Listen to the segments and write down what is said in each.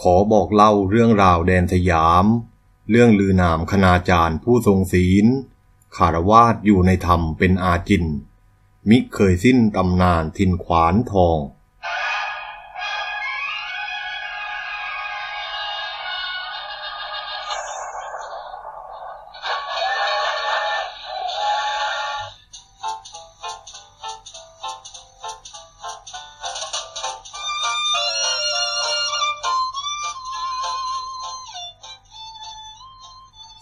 ขอบอกเล่าเรื่องราวแดนสยาม เรื่องลือนามคณาจารย์ผู้ทรงศีลคารวาสอยู่ในธรรมเป็นอาจิน มิเคยสิ้นตำนานทินขวานทอง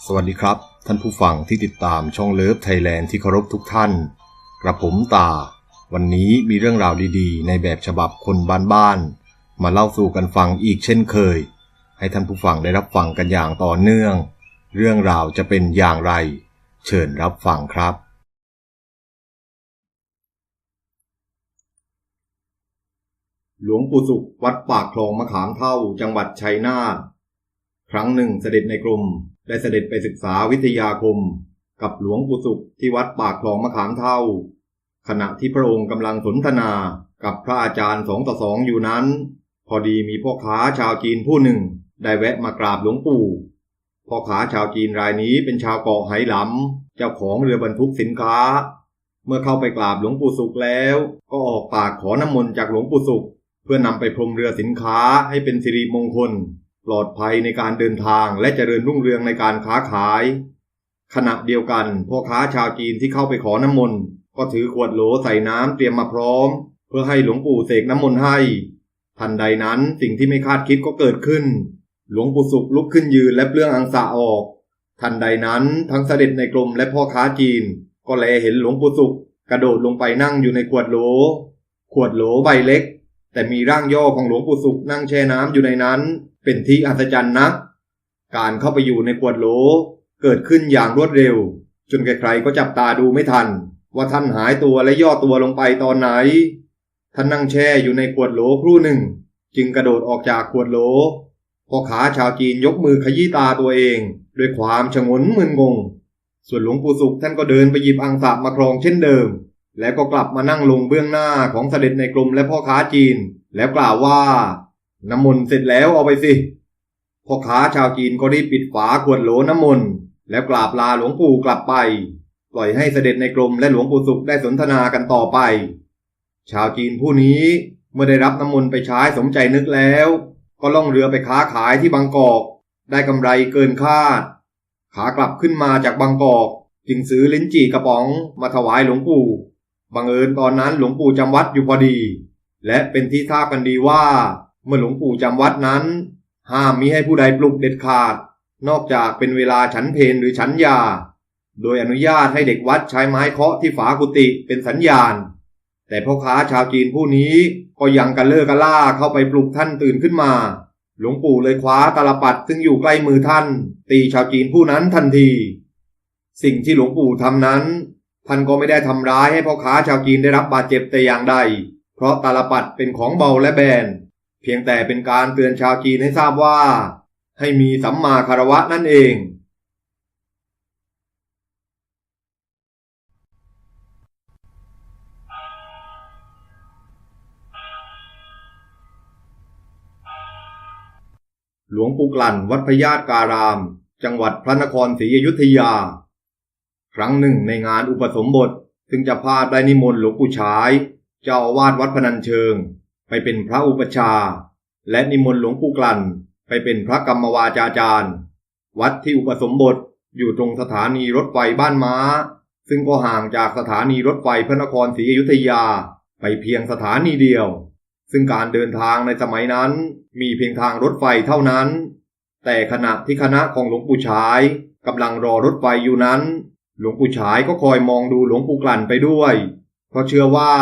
สวัสดีครับ ท่านผู้ฟังที่ติดตามช่องเลิฟไทยแลนด์ที่เคารพทุกท่าน กระผมตา วันนี้มีเรื่องราวดีๆ ในแบบฉบับคนบ้านๆมาเล่าสู่กันฟังอีกเช่นเคย ให้ท่านผู้ฟังได้รับฟังกันอย่างต่อเนื่อง เรื่องราวจะเป็นอย่างไร เชิญรับฟังครับ หลวงปู่สุขวัดปากคลองมะขามเท่าจังหวัดชัยนาทครั้งหนึ่งเสด็จในกรม ได้เสด็จไปศึกษาวิทยาคม กับหลวงปู่สุขที่วัดปากคลองมะขามเท่า ขณะที่พระองค์กำลังสนทนากับพระอาจารย์สองต่อสองอยู่นั้น พอดีมีพ่อค้าชาวจีนผู้หนึ่ง ได้แวะมากราบหลวงปู่พ่อค้าชาวจีนรายนี้เป็นชาวเกาะไหหลำเจ้าของเรือบรรทุกสินค้า เมื่อเข้าไปกราบหลวงปู่สุขแล้ว ก็ออกปากขอน้ำมนต์จากหลวงปู่สุข เพื่อนำไปพรมเรือสินค้าให้เป็นสิริมงคล ปลอดภัยในการเดินทางและเจริญรุ่งเรืองในการค้าขาย ขณะเดียวกันพ่อค้าชาวจีนที่เข้าไปขอน้ำมนต์ก็ถือขวดโหลใส่น้ำเตรียมมาพร้อม เพื่อให้หลวงปู่เสกน้ำมนต์ให้ ทันใดนั้นสิ่งที่ไม่คาดคิดก็เกิดขึ้น หลวงปู่สุขลุกขึ้นยืนและเปลื้องอังสะออก ทันใดนั้นทั้งเสด็จในกรมและพ่อค้าจีน ก็แลเห็นหลวงปู่สุขกระโดดลงไปนั่งอยู่ในขวดโหล ขวดโหลใบเล็ก แต่มีร่างย่อของหลวงปู่สุขนั่งแช่น้ำอยู่ในนั้น เป็นที่อัศจรรย์นักการเข้าไปอยู่ในขวดโหลเกิดขึ้นอย่างรวดเร็ว จนใครๆก็จับตาดูไม่ทัน ว่าท่านหายตัวและย่อตัวลงไปตอนไหน ท่านนั่งแช่อยู่ในขวดโหลครู่หนึ่ง จึงกระโดดออกจากขวดโหลพ่อขาชาวจีนยกมือขยี้ตาตัวเองด้วยความชงนมึนงง ส่วนหลวงปู่สุขท่านก็เดินไปหยิบอังสะมาครองเช่นเดิม แล้วก็กลับมานั่งลงเบื้องหน้าของเสด็จในกรมและพ่อค้าจีน แล้วกล่าวว่า น้ำมนต์เสร็จแล้วเอาไปสิ พ่อค้าชาวจีนก็รีบปิดฝาขวดโหลน้ำมนต์แล้วกราบลาหลวงปู่กลับไป ปล่อยให้เสด็จในกรมและหลวงปู่สุขได้สนทนากันต่อไป ชาวจีนผู้นี้เมื่อได้รับน้ำมนต์ไปใช้สมใจนึกแล้ว ก็ล่องเรือไปค้าขายที่บางกอก ได้กำไรเกินคาด ขากลับขึ้นมาจากบางกอก จึงซื้อลิ้นจี่กระป๋องมาถวายหลวงปู่ บังเอิญตอนนั้นหลวงปู่จำวัดอยู่พอดี และเป็นที่ทราบกันดีว่า เมื่อหลวงปู่จำวัดนั้น ห้ามมิให้ผู้ใดปลุกเด็ดขาด นอกจากเป็นเวลาฉันเพลหรือฉันยา โดยอนุญาตให้เด็กวัดใช้ไม้เคาะที่ฝากุฏิเป็นสัญญาณ แต่พ่อค้าชาวจีนผู้นี้ก็ยังกันเลิกกันล่าเข้าไปปลุกท่านตื่นขึ้นมา หลวงปู่เลยคว้าตาลปัดซึ่งอยู่ใกล้มือท่าน ตีชาวจีนผู้นั้นทันที สิ่งที่หลวงปู่ทำนั้น ท่านก็ไม่ได้ทำร้ายให้พ่อค้าชาวจีนได้รับบาดเจ็บแต่อย่างใด เพราะตาลปัดเป็นของเบาและแบน เพียงแต่เป็นการเตือนชาวจีนให้ทราบว่า ให้มีสัมมาคารวะนั่นเองหลวงปู่กลั่นวัดพญาตการาม จังหวัดพระนครศรีอยุธยา ครั้งหนึ่งในงานอุปสมบทซึ่งจะพาได้นิมนต์หลวงปู่ชาย เจ้าวาสวัดพนัญเชิง ไปเป็นพระอุปชา และนิมนต์หลวงปู่กลั่น ไปเป็นพระกรรมวาจาจารย์ วัดที่อุปสมบทอยู่ตรงสถานีรถไฟบ้านม้า ซึ่งก็ห่างจากสถานีรถไฟพระนครศรีอยุธยาไปเพียงสถานีเดียว ซึ่งการเดินทางในสมัยนั้นมีเพียงทางรถไฟเท่านั้น แต่ขณะที่คณะของหลวงปู่ชายกำลังรอรถไฟอยู่นั้น หลวงปู่ชายก็คอยมองดูหลวงปู่กลั่นไปด้วย เพราะเชื่อว่า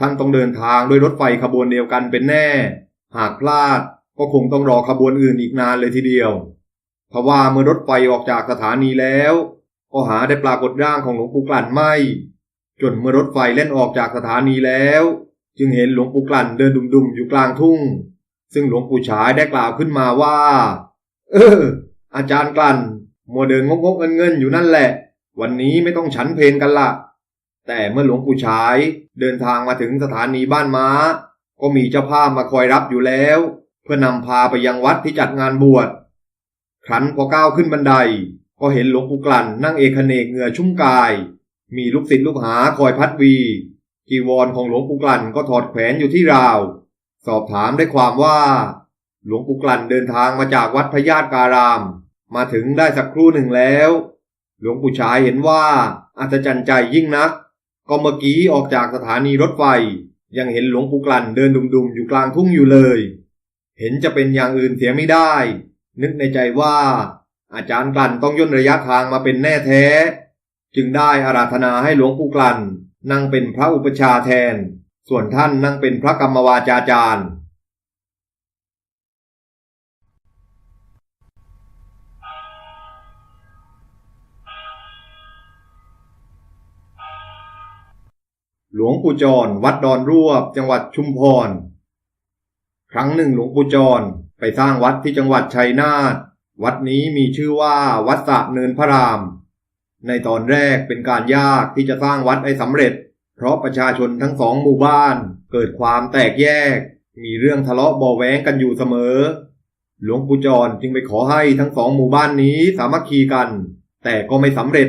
ท่านต้องเดินทางด้วยรถไฟขบวนเดียวกันเป็นแน่ หากพลาดก็คงต้องรอขบวนอื่นอีกนานเลยทีเดียวเพราะว่าเมื่อรถไฟออกจากสถานีแล้ว ก็หาได้ปรากฏร่างของหลวงปู่กลั่นไม่ จนเมื่อรถไฟเล่นออกจากสถานีแล้ว จึงเห็นหลวงปู่กลั่นเดินดุมๆอยู่กลางทุ่ง ซึ่งหลวงปู่ฉายได้กล่าวขึ้นมาว่า เออ อาจารย์กลั่นมัวเดินงกๆเงินๆอยู่นั่นแหละ วันนี้ไม่ต้องฉันเพนกันละแต่เมื่อหลวงปู่ฉายเดินทางมาถึงสถานีบ้านม้า ก็มีเจ้าภาพมาคอยรับอยู่แล้วพพื่อนำพาไปยังวัดที่จัดงานบวชครั้นพอก้าวขึ้นบันได ก็เห็นหลวงปู่กลั่นนั่งเอกเนกเหงื่อชุ่มกาย มีลูกศิษย์ลูกหาคอยพัดวีจีวรของหลวงปู่กลั่นก็ถอดแขวนอยู่ที่ราว สอบถามได้ความว่า หลวงปู่กลั่นเดินทางมาจากวัดพระญาติการาม มาถึงได้สักครู่หนึ่งแล้ว หลวงปู่ชายเห็นว่าอัศจรรย์ใจยิ่งนัก ก็เมื่อกี้ออกจากสถานีรถไฟ ยังเห็นหลวงปู่กลั่นเดินดุมๆอยู่กลางทุ่งอยู่เลย เห็นจะเป็นอย่างอื่นเสียไม่ได้ นึกในใจว่า อาจารย์กลั่นต้องย่นระยะทางมาเป็นแน่แท้ จึงได้อาราธนาให้หลวงปู่กลั่นนั่งเป็นพระอุปชาแทน ส่วนท่านนั่งเป็นพระกรรมวาจาจารย์ ลวงปู่จร วัดดอนรวบ จังหวัดชุมพร ครั้งหนึ่งหลวงปู่จร ไปสร้างวัดที่จังหวัดชัยนาทวัดนี้มีชื่อว่าวัดสะเนินพระราม ในตอนแรกเป็นการยากที่จะสร้างวัดให้สำเร็จ เพราะประชาชนทั้งสองหมู่บ้านเกิดความแตกแยก มีเรื่องทะเลาะเบาแว้งกันอยู่เสมอ หลวงปู่จรจึงไปขอให้ทั้งสองหมู่บ้านนี้สามัคคีกัน แต่ก็ไม่สำเร็จ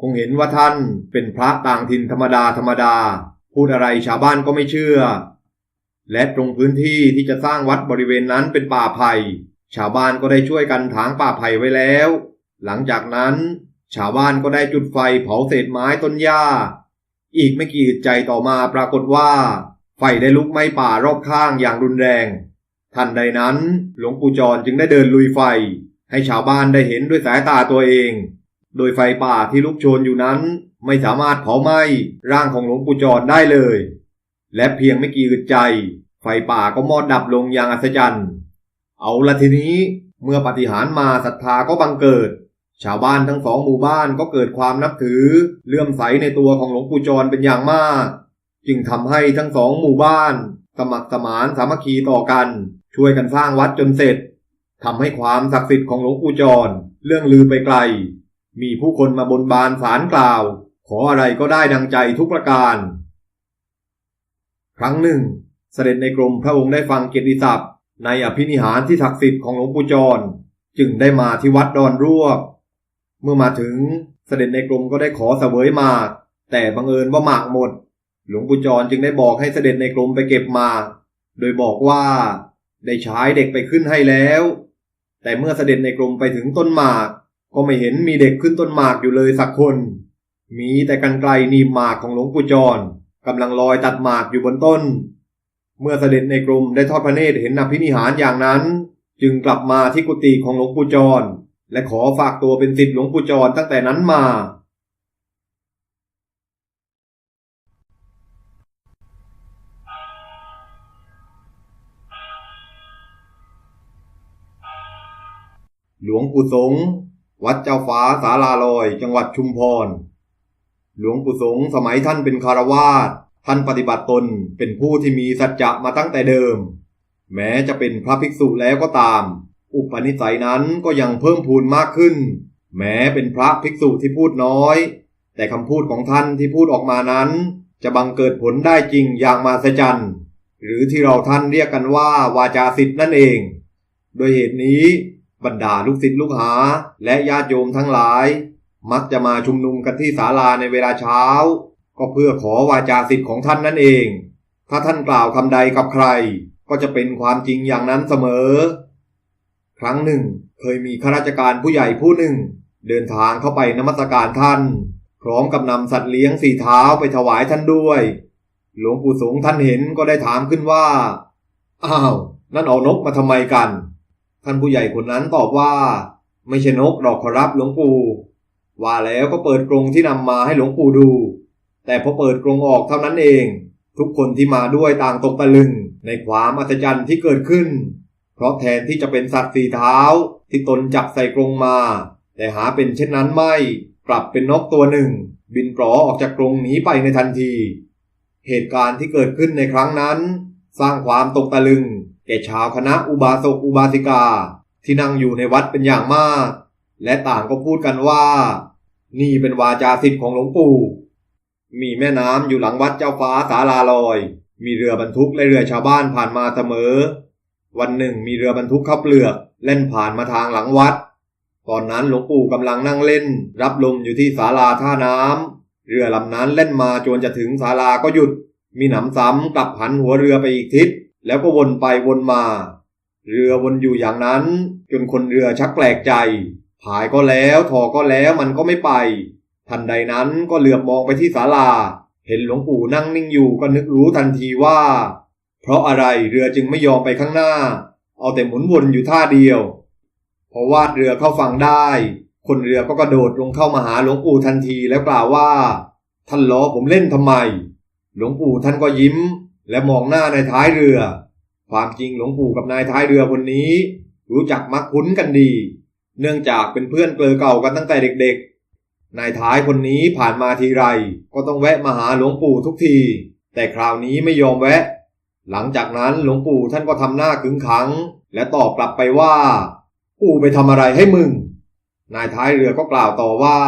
คงเห็นว่าท่านเป็นพระต่างถิ่นธรรมดาธรรมดา พูดอะไรชาวบ้านก็ไม่เชื่อ และตรงพื้นที่ที่จะสร้างวัดบริเวณนั้นเป็นป่าไผ่ชาวบ้านก็ได้ช่วยกันถางป่าไผ่ไว้แล้ว หลังจากนั้น ชาวบ้านก็ได้จุดไฟเผาเศษไม้ต้นหญ้า อีกไม่กี่ใจต่อมาปรากฏว่า ไฟได้ลุกไหม้ป่ารอบข้างอย่างรุนแรง ทันใดนั้นหลวงปู่จรจึงได้เดินลุยไฟ ให้ชาวบ้านได้เห็นด้วยสายตาตัวเอง โดยไฟป่าที่ลุกโชนอยู่นั้น ไม่สามารถเผาไหม้ร่างของหลวงปู่จรได้เลย และเพียงไม่กี่อึดใจ ไฟป่าก็มอดดับลงอย่างอัศจรรย์ เอาละทีนี้เมื่อปฏิหารมาศรัทธาก็บังเกิด ชาวบ้านทั้งสองหมู่บ้านก็เกิดความนับถือเลื่อมใสในตัวของหลวงปู่จรเป็นอย่างมาก จึงทำให้ทั้งสองหมู่บ้าน สมัครสมานสามัคคีต่อกัน ช่วยกันสร้างวัดจนเสร็จทำให้ความศักดิ์สิทธิ์ของหลวงปู่จรเรื่องลือไปไกล มีผู้คนมาบนบานสารกล่าว ขออะไรก็ได้ดังใจทุกประการ ครั้งหนึ่ง เสด็จในกรมพระองค์ได้ฟังเกียรติศัพท์ ในอภินิหารที่ศักดิ์สิทธิ์ของหลวงปู่จร จึงได้มาที่วัดดอนรวบ เมื่อมาถึงเสด็จในกรมก็ได้ขอเสวยมากแต่บังเอิญว่าหมากหมด หลวงปู่จรจึงได้บอกให้เสด็จในกรมไปเก็บมา โดยบอกว่า ได้ใช้เด็กไปขึ้นให้แล้ว แต่เมื่อเสด็จในกรมไปถึงต้นหมาก ก็ไม่เห็นมีเด็กขึ้นต้นหมากอยู่เลยสักคน มีแต่กันไกลนีหมากของหลวงปู่จรกำลังลอยตัดหมากอยู่บนต้น เมื่อเสด็จในกรมได้ทอดพระเนตรเห็นอภินิหารอย่างนั้น จึงกลับมาที่กุฏิของหลวงปู่จร และขอฝากตัวเป็นศิษย์หลวงปู่จรตั้งแต่นั้นมา หลวงปู่สง วัดเจ้าฟ้าสาลาลอย จังหวัดชุมพร หลวงปู่สงสมัยท่านเป็นคารวาสท่านปฏิบัติตนเป็นผู้ที่มีสัจจะมาตั้งแต่เดิม แม้จะเป็นพระภิกษุแล้วก็ตาม อุปนิสัยนั้นก็ยังเพิ่มพูนมากขึ้น แม้เป็นพระภิกษุที่พูดน้อย แต่คำพูดของท่านที่พูดออกมานั้น จะบังเกิดผลได้จริงอย่างมาสจันหรือที่เราท่านเรียกกันว่าวาจาสิทธิ์นั่นเอง โดยเหตุนี้ บรรดาลูกศิษย์ลูกหา และญาติโยมทั้งหลาย มักจะมาชุมนุมกันที่ศาลาในเวลาเช้า ก็เพื่อขอวาจาสิทธิ์ของท่านนั่นเอง ถ้าท่านกล่าวคำใดกับใคร ก็จะเป็นความจริงอย่างนั้นเสมอ ครั้งหนึ่ง เคยมีข้าราชการผู้ใหญ่ผู้หนึ่ง เดินทางเข้าไปนมัสการท่าน พร้อมกับนำสัตว์เลี้ยงสี่เท้าไปถวายท่านด้วย หลวงปู่สงท่านเห็นก็ได้ถามขึ้นว่า อ้าว นั่นเอานกมาทำไมกัน ท่านผู้ใหญ่คนนั้นตอบว่า ไม่ใช่นกดอกขอรับหลวงปู่ ว่าแล้วก็เปิดกรงที่นำมาให้หลวงปู่ดู แต่พอเปิดกรงออกเท่านั้นเอง ทุกคนที่มาด้วยต่างตกตะลึงในความอัศจรรย์ที่เกิดขึ้น เพราะแทนที่จะเป็นสัตว์สี่เท้าที่ตนจับใส่กรงมา แต่หาเป็นเช่นนั้นไม่ กลับเป็นนกตัวหนึ่ง บินปลอออกจากกรงหนีไปในทันที เหตุการณ์ที่เกิดขึ้นในครั้งนั้น สร้างความตกตะลึง แก่ชาวคณะอุบาสกอุบาสิกา ที่นั่งอยู่ในวัดเป็นอย่างมาก และต่างก็พูดกันว่า นี่เป็นวาจาสิทธิ์ของหลวงปู่ มีแม่น้ำอยู่หลังวัดเจ้าฟ้าสาลาลอย มีเรือบรรทุกและเรือชาวบ้านผ่านมาเสมอ วันหนึ่งมีเรือบรรทุกข้าวเปลือกเล่นผ่านมาทางหลังวัด ตอนนั้นหลวงปู่กำลังนั่งเล่น รับลมอยู่ที่ศาลาท่าน้ำเรือลำนั้นเล่นมาจนจะถึงศาลาก็หยุด มีหนำซ้ำกลับหันหัวเรือไปอีกทิศ แล้วก็วนไปวนมา เรือวนอยู่อย่างนั้น จนคนเรือชักแปลกใจ ผายก็แล้วถอก็แล้วมันก็ไม่ไป ทันใดนั้นก็เหลือบมองไปที่ศาลา เห็นหลวงปู่นั่งนิ่งอยู่ก็นึกรู้ทันทีว่า เพราะอะไรเรือจึงไม่ยอมไปข้างหน้า เอาแต่หมุนวนอยู่ท่าเดียวพอวาดเรือเข้าฝั่งได้ คนเรือก็กระโดดลงเข้ามาหาหลวงปู่ทันทีแล้วกล่าวว่า ท่านล้อผมเล่นทำไม หลวงปู่ท่านก็ยิ้ม และมองหน้าในท้ายเรือ ความจริงหลวงปู่กับนายท้ายเรือคนนี้ รู้จักมักคุ้นกันดี เนื่องจากเป็นเพื่อนเกลอเก่ากันตั้งแต่เด็กๆ นายท้ายคนนี้ผ่านมาทีไร ก็ต้องแวะมาหาหลวงปู่ทุกที แต่คราวนี้ไม่ยอมแวะ หลังจากนั้นหลวงปู่ท่านก็ทำหน้าขึงขัง และตอบกลับไปว่าปู่ไปทำอะไรให้มึง นายท้ายเรือก็กล่าวต่อว่า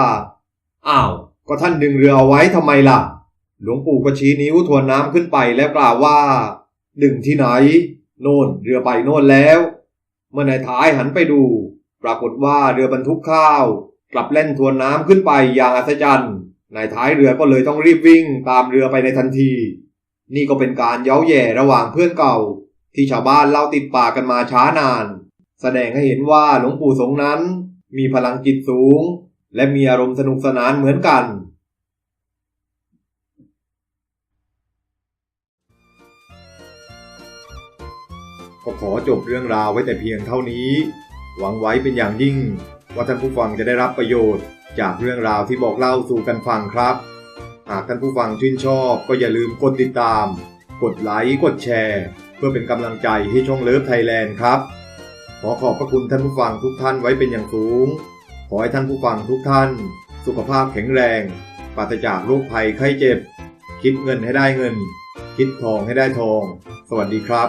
อ้าว ก็ท่านดึงเรือเอาไว้ทำไมล่ะ หลวงปู่ก็ชี้นิ้วทวนน้ำขึ้นไปแล้วกล่าวว่าดึงที่ไหน โน่นเรือไปโน่นแล้ว เมื่อนายท้ายหันไปดู ปรากฏว่าเรือบรรทุกข้าว กลับเล่นทวนน้ำขึ้นไปอย่างอัศจรรย์นายท้ายเรือก็เลยต้องรีบวิ่งตามเรือไปในทันที นี่ก็เป็นการเย้าแย่ระหว่างเพื่อนเก่า ที่ชาวบ้านเล่าติดปากกันมาช้านาน แสดงให้เห็นว่าหลวงปู่สงนั้น มีพลังจิตสูง และมีอารมณ์สนุกสนานเหมือนกัน ก็ขอจบเรื่องราวไว้แต่เพียงเท่านี้ หวังไว้เป็นอย่างยิ่ง ว่าท่านผู้ฟังจะได้รับประโยชน์ จากเรื่องราวที่บอกเล่าสู่กันฟังครับ หากท่านผู้ฟังชื่นชอบก็อย่าลืมกดติดตาม กดไลค์กดแชร์ เพื่อเป็นกำลังใจให้ช่องเลิฟไทยแลนด์ครับ ขอขอบพระคุณท่านผู้ฟังทุกท่านไว้เป็นอย่างสูง ขอให้ท่านผู้ฟังทุกท่าน สุขภาพแข็งแรงปราศจากโรคภัยไข้เจ็บ คิดเงินให้ได้เงิน คิดทองให้ได้ทอง สวัสดีครับ